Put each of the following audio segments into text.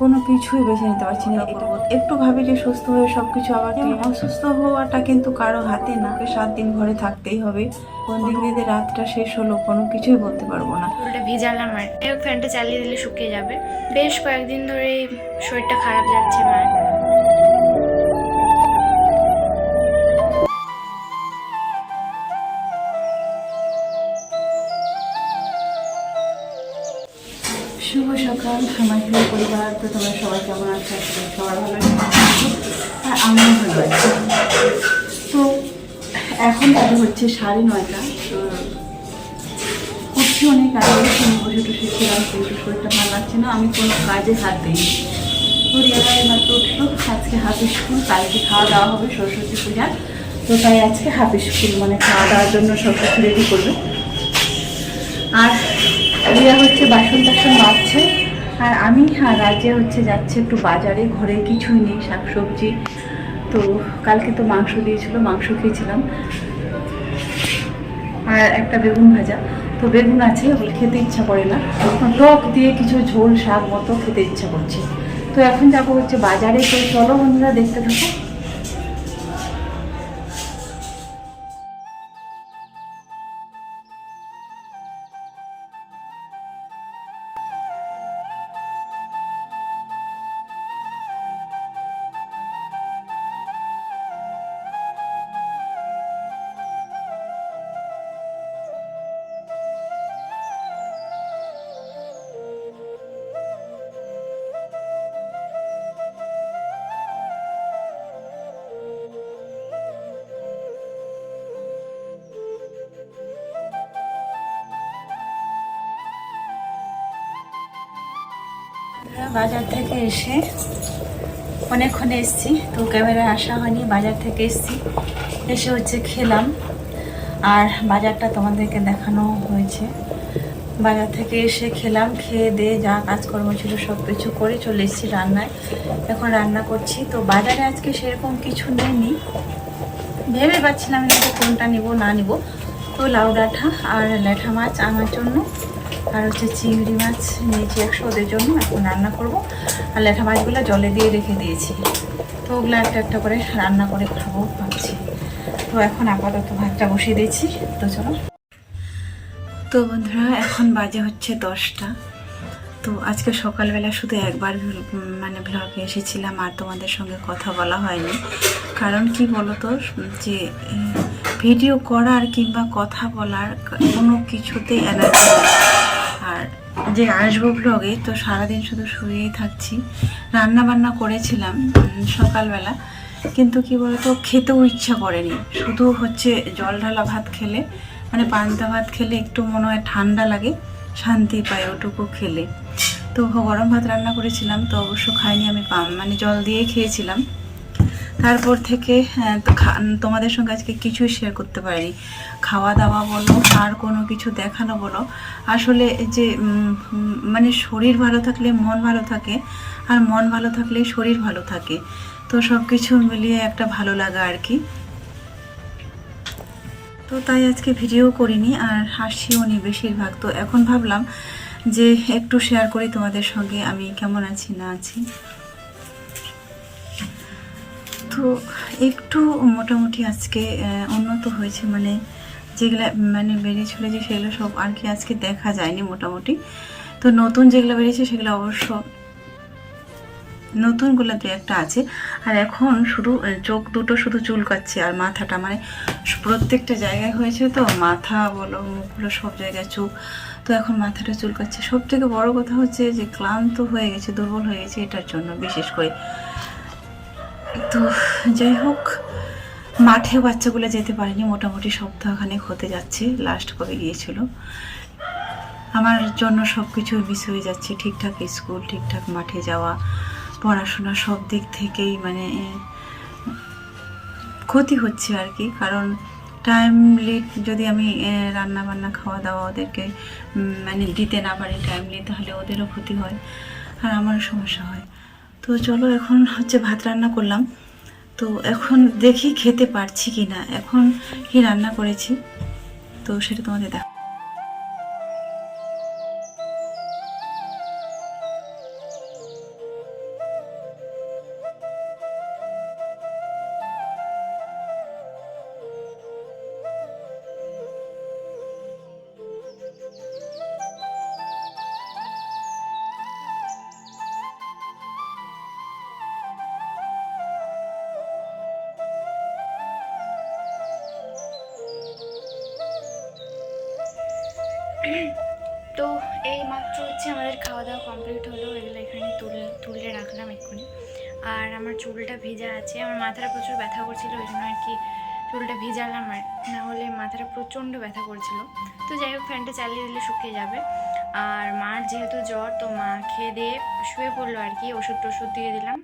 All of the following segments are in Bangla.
কোনো কিছুই বেছে নিতে পারছি না। এটা একটু ভাবি যে সুস্থ হয়ে সব কিছু আবার অসুস্থ হওয়াটা কিন্তু কারও হাতে না। সাত দিন ঘরে থাকতেই হবে। কোন দিন যদি রাতটা শেষ হলো কোনো কিছুই বলতে পারব না। ওটা ভিজালাম আর ফ্যানটা চালিয়ে দিলে শুকিয়ে যাবে। বেশ কয়েকদিন ধরে শরীরটা খারাপ যাচ্ছে মার শুভ সকাল, আমার প্রিয় পরিবার। তো তোমরা সবাই কেমন আছো? করি সবাই ভালো আর আমিও ভালো আছি। তো এখন তাহলে হচ্ছে সাড়ে নয়টা। উঠছি অনেক আগে বসে টসে ছিলাম কিন্তু শরীরটা ভালো লাগছে না। আমি কোনো কাজে হাত দিইনি। তো রিয়ারা মাত্র উঠল। আজকে হাফি স্কুল, কালকে খাওয়া দাওয়া হবে সরস্বতী পূজা। তো তাই আজকে হাফি স্কুল মানে খাওয়া দাওয়ার জন্য সব কিছু রেডি করবে। আর রিয়া হচ্ছে বাসন টাসন মাজছে। আর আমি হ্যাঁ রাজ্যে হচ্ছে যাচ্ছে একটু বাজারে, ঘরে কিছুই নেই, শাকসবজি। তো কালকে তো মাংস দিয়েছিল, মাংস খেয়েছিলাম। আর একটা বেগুন ভাজা। তো বেগুন আছে, ওগুলো খেতে ইচ্ছা করে না। টক দিয়ে কিছু ঝোল, শাক মতো খেতে ইচ্ছা করছে। তো এখন যাব হচ্ছে বাজারে। তো চলো বন্ধুরা, দেখতে থাকো। বাজার থেকে এসে অনেকক্ষণ এসেছি, তো ক্যামেরায় আসা হয়নি, বাজার থেকে এসেছি। এসে হচ্ছে খেলাম। আর বাজারটা তোমাদেরকে দেখানো হয়েছে। বাজার থেকে এসে খেলাম, খেয়ে দিয়ে যা কাজকর্ম ছিল সব কিছু করে চলে এসেছি রান্নায়। এখন রান্না করছি। তো বাজারে আজকে সেরকম কিছু নেইনি। ভেবে পাচ্ছিলাম কোনটা নিব, না নিব। তো লাউ ডাঁটা আর ল্যাঠা মাছ আনার জন্য আর হচ্ছে চিংড়ি মাছ নিয়েছি একশো ওদের জন্য, এখন রান্না করব। আর ল্যাঠা মাছগুলো জলে দিয়ে রেখে দিয়েছি। তো ওগুলো একটা একটা করে রান্না করে খাব ভাবছি। তো এখন আপাতত ভাতটা বসিয়ে দিয়েছি। তো চলো। তো বন্ধুরা, এখন বাজে হচ্ছে দশটা। তো আজকে সকালবেলা শুধু একবার মানে ব্লগে এসেছিলাম আর তোমাদের সঙ্গে কথা বলা হয়নি। কারণ কি বলতো, যে, ভিডিও করার কিংবা কথা বলার কোনো কিছুতেই এনার্জি যে আসব ব্লগে তো সারাদিন শুধু শুয়েই থাকছি। রান্না বান্না করেছিলাম সকালবেলা। কিন্তু কি বলতো, খেতেও ইচ্ছা করেনি। শুধু হচ্ছে জল ঢালা ভাত খেলে মানে পান্তা ভাত খেলে একটু মনে হয় ঠান্ডা লাগে, শান্তি পায় ওটুকু খেলে। তো গরম ভাত রান্না করেছিলাম, তো অবশ্য খাইনি আমি পাম- মানে জল দিয়ে খেয়েছিলাম। তারপর থেকে হ্যাঁ, তোমাদের সঙ্গে আজকে কিছুই শেয়ার করতে পারিনি। খাওয়া দাওয়া বলো আর কোনো কিছু দেখানো বলো। আসলে যে মানে শরীর ভালো থাকলে মন ভালো থাকে আর মন ভালো থাকলে শরীর ভালো থাকে। তো সব কিছু মিলিয়ে একটা ভালো লাগা আর কি। তো তাই আজকে ভিডিও করিনি আর হাসিও নি বেশিরভাগ। তো এখন ভাবলাম যে একটু শেয়ার করি তোমাদের সঙ্গে আমি কেমন আছি না আছি। তো একটু মোটামুটি আজকে উন্নত হয়েছে মানে যেগুলো মানে বেরিয়েছিল যে সেগুলো সব আর কি আজকে দেখা যায়নি মোটামুটি। তো নতুন যেগুলো বেরিয়েছে সেগুলো অবশ্য নতুনগুলো দু একটা আছে। আর এখন শুধু চোখ দুটো শুধু চুলকাচ্ছে আর মাথাটা মানে প্রত্যেকটা জায়গায় হয়েছে তো, মাথা বলো মুখগুলো সব জায়গায় চোখ তো এখন মাথাটা চুলকাচ্ছে সব থেকে বড় কথা হচ্ছে যে ক্লান্ত হয়ে গেছে, দুর্বল হয়ে গেছে এটার জন্য বিশেষ করে। তো যাই হোক, মাঠে বাচ্চাগুলো যেতে পারেনি, মোটামুটি সপ্তাহখানেক হতে যাচ্ছে লাস্ট কবে গিয়েছিল। আমার জন্য সব কিছু মিস হয়ে যাচ্ছে, ঠিকঠাক স্কুল ঠিকঠাক মাঠে যাওয়া, পড়াশোনা সব দিক থেকেই মানে ক্ষতি হচ্ছে আর কি, কারণ টাইমলি যদি আমি রান্না বান্না খাওয়া দাওয়া ওদেরকে মানে দিতে না পারি টাইমলি তাহলে ওদেরও ক্ষতি হয়, আর আমারও সমস্যা হয়। তো চলো এখন হচ্ছে ভাত রান্না করলাম। তো এখন দেখি খেতে পারছি কি না এখন কি রান্না করেছি। তো সেটা তোমাদের দেখ তো এই মাত্র হচ্ছে আমাদের খাওয়া দাওয়া কমপ্লিট হলো এগুলো এখানে তুলে তুলে রাখলাম এক্ষুনি। আর আমার চুলটা ভেজা আছে, আমার মাথাটা প্রচুর ব্যথা করছিল, ওই জন্য আর কি চুলটা ভিজালাম, আর না হলে মাথাটা প্রচণ্ড ব্যথা করছিল। তো যাই হোক, ফ্যানটা চালিয়ে দিলে শুকিয়ে যাবে। আর মার যেহেতু জ্বর, তো মা খেয়ে দিয়ে শুয়ে পড়ল আর কি ওষুধ টষুধ দিয়ে দিলাম।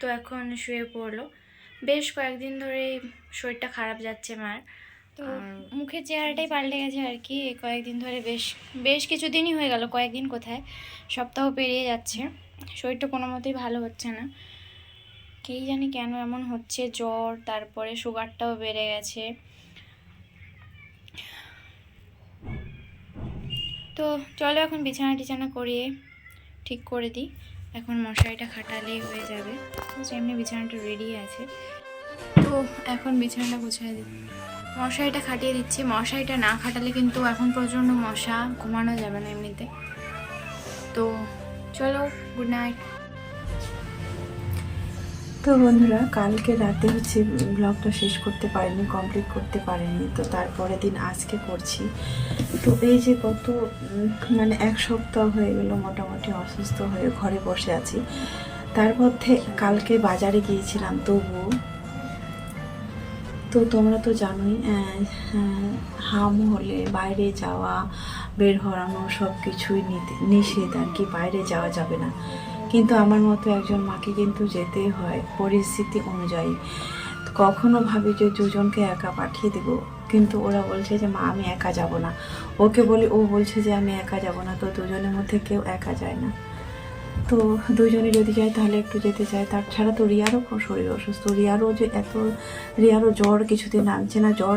তো এখন শুয়ে পড়ল। বেশ কয়েকদিন ধরে শরীরটা খারাপ যাচ্ছে মার। তো মুখের চেহারাটাই পাল্টে গেছে আর কি। কয়েকদিন ধরে বেশ বেশ কিছুদিনই হয়ে গেল কয়েকদিন কোথায়? সপ্তাহ পেরিয়ে যাচ্ছে। শরীরটা কোনো মতেই ভালো হচ্ছে না। কেই জানি কেন এমন হচ্ছে জ্বর তারপরে সুগারটাও বেড়ে গেছে। তো চলো এখন বিছানা টিছানা করিয়ে ঠিক করে দিই। এখন মশারিটা খাটালেই হয়ে যাবে। এমনি বিছানাটা রেডি আছে। তো এখন বিছানাটা গুছিয়ে দিই। মশারিটা খাটিয়ে দিচ্ছি। মশারিটা না খাটালে কিন্তু এখন প্রচণ্ড মশা, ঘুমানো যাবে না এমনিতে। তো চলো গুড নাইট তো বন্ধুরা, কালকে রাতে হচ্ছে ব্লগটা শেষ করতে পারিনি কমপ্লিট করতে পারিনি। তো তারপরের দিন আজকে করছি। তো এই যে কত মানে এক সপ্তাহ হয়ে গেল মোটামুটি অসুস্থ হয়ে ঘরে বসে আছি। তার মধ্যে কালকে বাজারে গিয়েছিলাম, তবুও তো তোমরা তো জানোই হাম হলে বাইরে যাওয়া, বের হরানো সব কিছুই নিষেধ আর কি, বাইরে যাওয়া যাবে না। কিন্তু আমার মতো একজন মাকে কিন্তু যেতে হয় পরিস্থিতি অনুযায়ী। কখনো ভাবি যে দুজনকে একা পাঠিয়ে দেব, কিন্তু ওরা বলছে যে, মা, আমি একা যাব না। ওকে বলি, ও বলছে যে, আমি একা যাব না। তো দুজনের মধ্যে কেউ একা যায় না। তো দুজনে যদি যায় তাহলে একটু যেতে চায়। তাছাড়া তো রিয়ারও খুব শরীর অসুস্থ। রিয়ারও যে এত, রিয়ারও জ্বর কিছুদিন নামছে না, জ্বর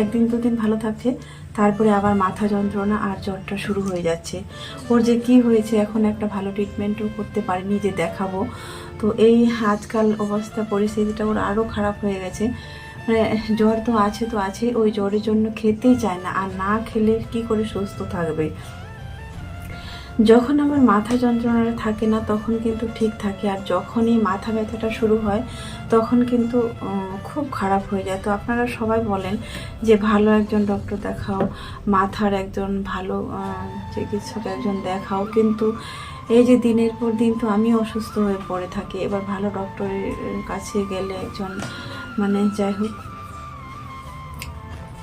একদিন দুদিন ভালো থাকছে। তারপরে আবার মাথা যন্ত্রণা আর জ্বরটা শুরু হয়ে যাচ্ছে। ওর যে কি হয়েছে এখন একটা ভালো ট্রিটমেন্টও করতে পারিনি যে দেখাবো। তো এই আজকাল অবস্থা, পরিস্থিতিটা ওর আরও খারাপ হয়ে গেছে। মানে জ্বর তো আছে তো আছে ওই জ্বরের জন্য খেতেই চায় না। আর না খেলে কি করে সুস্থ থাকবে? যখন আমার মাথা যন্ত্রণাটা থাকে না, তখন কিন্তু ঠিক থাকে। আর যখনই মাথা ব্যথাটা শুরু হয়, তখন কিন্তু খুব খারাপ হয়ে যায়। তো আপনারা সবাই বলেন যে, ভালো একজন ডক্টর দেখাও, মাথার একজন ভালো চিকিৎসক একজন দেখাও। কিন্তু এই যে দিনের পর দিন তো আমি অসুস্থ হয়ে পড়ে থাকি। এবার ভালো ডক্টরের কাছে গেলে একজন মানে যাই হোক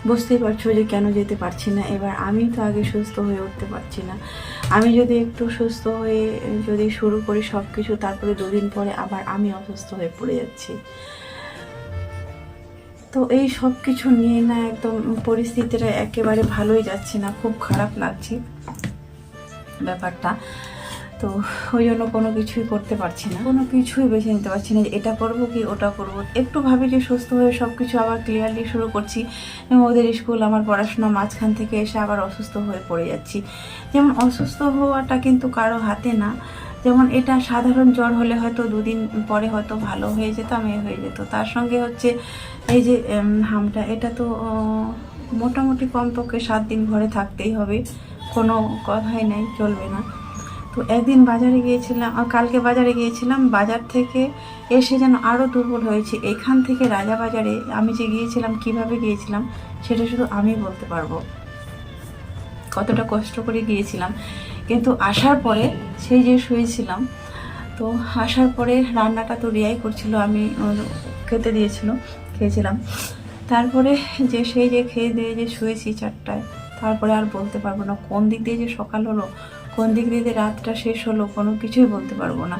বুঝতেই পারছ যে কেন যেতে পারছি না। এবার আমি তো আগে সুস্থ হয়ে উঠতে পারছি না। আমি যদি একটু সুস্থ হয়ে যদি শুরু করি সব কিছু তারপরে দুদিন পরে আবার আমি অসুস্থ হয়ে পড়ে যাচ্ছি। তো এই সব কিছু নিয়ে না একদম পরিস্থিতিটা একেবারে ভালোই যাচ্ছে না, খুব খারাপ লাগছে ব্যাপারটা। তো ওই জন্য কোনো কিছুই করতে পারছি না। কোনো কিছুই বেছে নিতে পারছি না যে এটা করব কি ওটা করব। একটু ভাবি যে সুস্থ হয়ে সব কিছু আবার ক্লিয়ারলি শুরু করছি। ওদের স্কুল আমার পড়াশোনা মাঝখান থেকে এসে আবার অসুস্থ হয়ে পড়ে যাচ্ছি। যেমন অসুস্থ হওয়াটা কিন্তু কারও হাতে না। যেমন এটা সাধারণ জ্বর হলে হয়তো দুদিন পরে হয়তো ভালো হয়ে যেতাম এ হয়ে যেত। তার সঙ্গে হচ্ছে এই যে হামটা, এটা তো মোটামুটি কমপক্ষে সাত দিন ঘরে থাকতেই হবে। কোনো কথাই নাই, চলবে না। তো একদিন বাজারে গিয়েছিলাম, আর কালকে বাজারে গিয়েছিলাম, বাজার থেকে এসে যেন আরও দুর্বল হয়েছে। এখান থেকে রাজা বাজারে আমি যে গিয়েছিলাম, কীভাবে গিয়েছিলাম, সেটা শুধু আমি বলতে পারব। কতটা কষ্ট করে গিয়েছিলাম। কিন্তু আসার পরে সেই যে শুয়েছিলাম, তো আসার পরে রান্নাটা তো রিয়াই করছিল, আমি খেতে দিয়েছিল, খেয়েছিলাম। তারপরে যে সেই যে খেয়ে দিয়ে যে শুয়েছি চারটায়, তারপরে আর বলতে পারব না কোন দিক দিয়ে যে সকাল হলো কোন দিক দিয়ে রাতটা শেষ হলো কোনো কিছুই বলতে পারব না।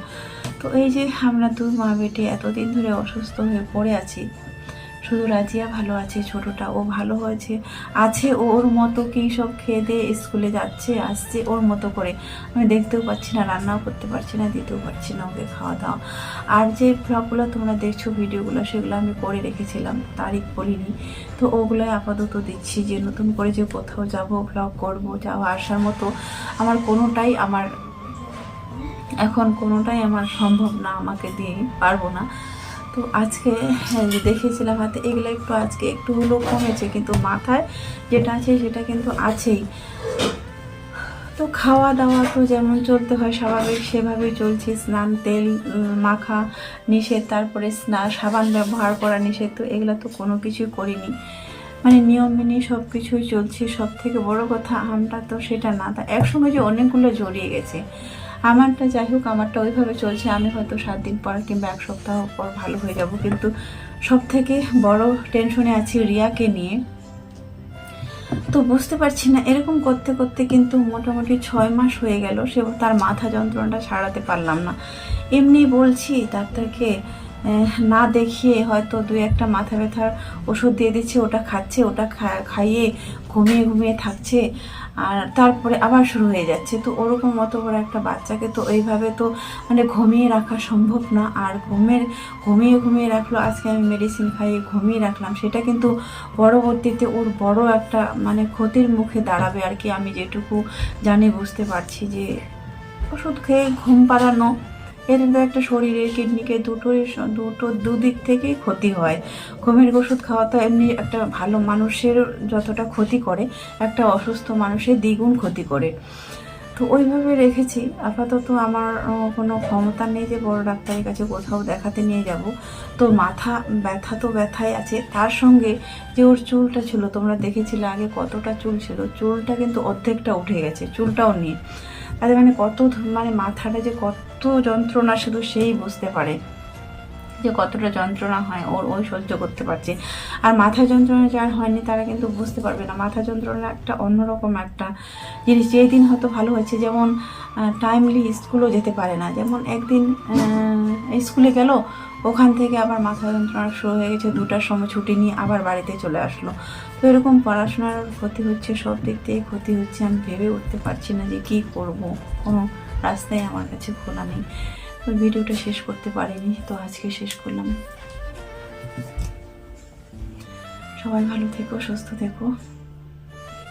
তো এই যে আমরা দুই মা বেটে এতদিন ধরে অসুস্থ হয়ে পড়ে আছি শুধু রাজিয়া ভালো আছে ছোটটা ও ভালো হয়েছে। আছে ও ওর মতো কি সব খেয়ে দিয়ে স্কুলে যাচ্ছে, আসছে ওর মতো করে। আমি দেখতেও পাচ্ছি না, রান্নাও করতে পারছি না, দিতেও পারছি না ওকে খাওয়া দাওয়া আর যে ব্লগগুলো তোমরা দেখছ, ভিডিওগুলো, সেগুলো আমি করে রেখেছিলাম, তারিখ বলিনি। তো ওগুলোই আপাতত দিচ্ছি যে নতুন করে যে কোথাও যাব ব্লগ করব, যাওয়া আসার মতো, আমার কোনোটাই আমার, এখন কোনোটাই আমার সম্ভব না, আমাকে দিয়ে পারব না। তো আজকে হ্যাঁ, দেখেছিলাম হাতে এগুলো একটু আজকে একটু হলেও কমেছে কিন্তু মাথায় যেটা আছে সেটা কিন্তু আছেই। তো খাওয়া দাওয়া তো যেমন চলতে হয় স্বাভাবিক সেভাবেই চলছি। স্নান তেল মাখা নিষেধ তারপরে স্নান সাবান ব্যবহার করা নিষেধ তো এগুলো তো কোনো কিছুই করিনি। মানে নিয়ম মেনে সব কিছুই চলছে। সব থেকে বড় কথা আমরা তো সেটা না। তা একসঙ্গে যে অনেকগুলো জড়িয়ে গেছে। আমারটা যাই হোক আমারটা ওইভাবে চলছে। আমি হয়তো সাত দিন পর কিংবা এক সপ্তাহ পর ভালো হয়ে যাব। কিন্তু সব থেকে বড় টেনশনে আছি রিয়াকে নিয়ে। তো বুঝতে পারছি না, এরকম করতে করতে কিন্তু মোটামুটি ছয় মাস হয়ে গেল। সে তার মাথা যন্ত্রণাটা সারাতে পারলাম না। এমনি বলছি ডাক্তারকে না দেখিয়ে হয়তো দুই একটা মাথা ব্যথার ওষুধ দিয়ে দিচ্ছে, ওটা খাচ্ছে, ওটা খাইয়ে ঘুমিয়ে ঘুমিয়ে থাকছে, আর তারপরে আবার শুরু হয়ে যাচ্ছে। তো ওরকম মতো বড় একটা বাচ্চাকে তো এইভাবে তো মানে ঘুমিয়ে রাখা সম্ভব না। আর ঘুমের ঘুমিয়ে ঘুমিয়ে রাখল, আজকে আমি মেডিসিন খাইয়ে ঘুমিয়ে রাখলাম। সেটা কিন্তু পরবর্তীতে ওর বড় একটা মানে ক্ষতির মুখে দাঁড়াবে আর কি। আমি যেটুকু জানি, বুঝতে পারছি যে ওষুধ খেয়ে ঘুম পাড়ানো এর কিন্তু একটা শরীরের কিডনিকে দুটোই স- দুটো দুদিক থেকেই ক্ষতি হয়। ঘুমের ওষুধ খাওয়া তো এমনি একটা ভালো মানুষের যতটা ক্ষতি করে, একটা অসুস্থ মানুষের দ্বিগুণ ক্ষতি করে। তো ওইভাবে রেখেছি। আপাতত আমার কোনো ক্ষমতা নেই যে বড় ডাক্তারের কাছে কোথাও দেখাতে নিয়ে যাব। তো মাথা ব্যথা তো ব্যথাই আছে। তার সঙ্গে যে ওর চুলটা ছিল, তোমরা দেখেছিলে আগে কতটা চুল ছিল। চুলটা কিন্তু অর্ধেকটা উঠে গেছে, চুলটাও নিয়ে তাদের মানে কত মানে মাথাটা যে কত যন্ত্রণা শুধু সেই বুঝতে পারে যে কতটা যন্ত্রণা হয় ওর, ওই সহ্য করতে পারছে। আর মাথা যন্ত্রণা যার হয়নি তারা কিন্তু বুঝতে পারবে না। মাথা যন্ত্রণা একটা অন্যরকম একটা জিনিস। যেই দিন হয়তো ভালো হয়েছে, যেমন টাইমলি স্কুলও যেতে পারে না। যেমন একদিন স্কুলে গেল, ওখান থেকে আবার মাথা যন্ত্রণা শুরু হয়ে গেছে, দুটার সময় ছুটি নিয়ে আবার বাড়িতে চলে আসলো। তো এরকম পড়াশোনার ক্ষতি হচ্ছে, সব দিক থেকে ক্ষতি হচ্ছে। আমি ভেবে উঠতে পারছি না যে কী করব। কোনো রাস্তায় আমার কাছে খোলা নেই। তো ভিডিওটা শেষ করতে পারিনি, তো আজকে শেষ করলাম। সবাই ভালো থেকো, সুস্থ থেকো।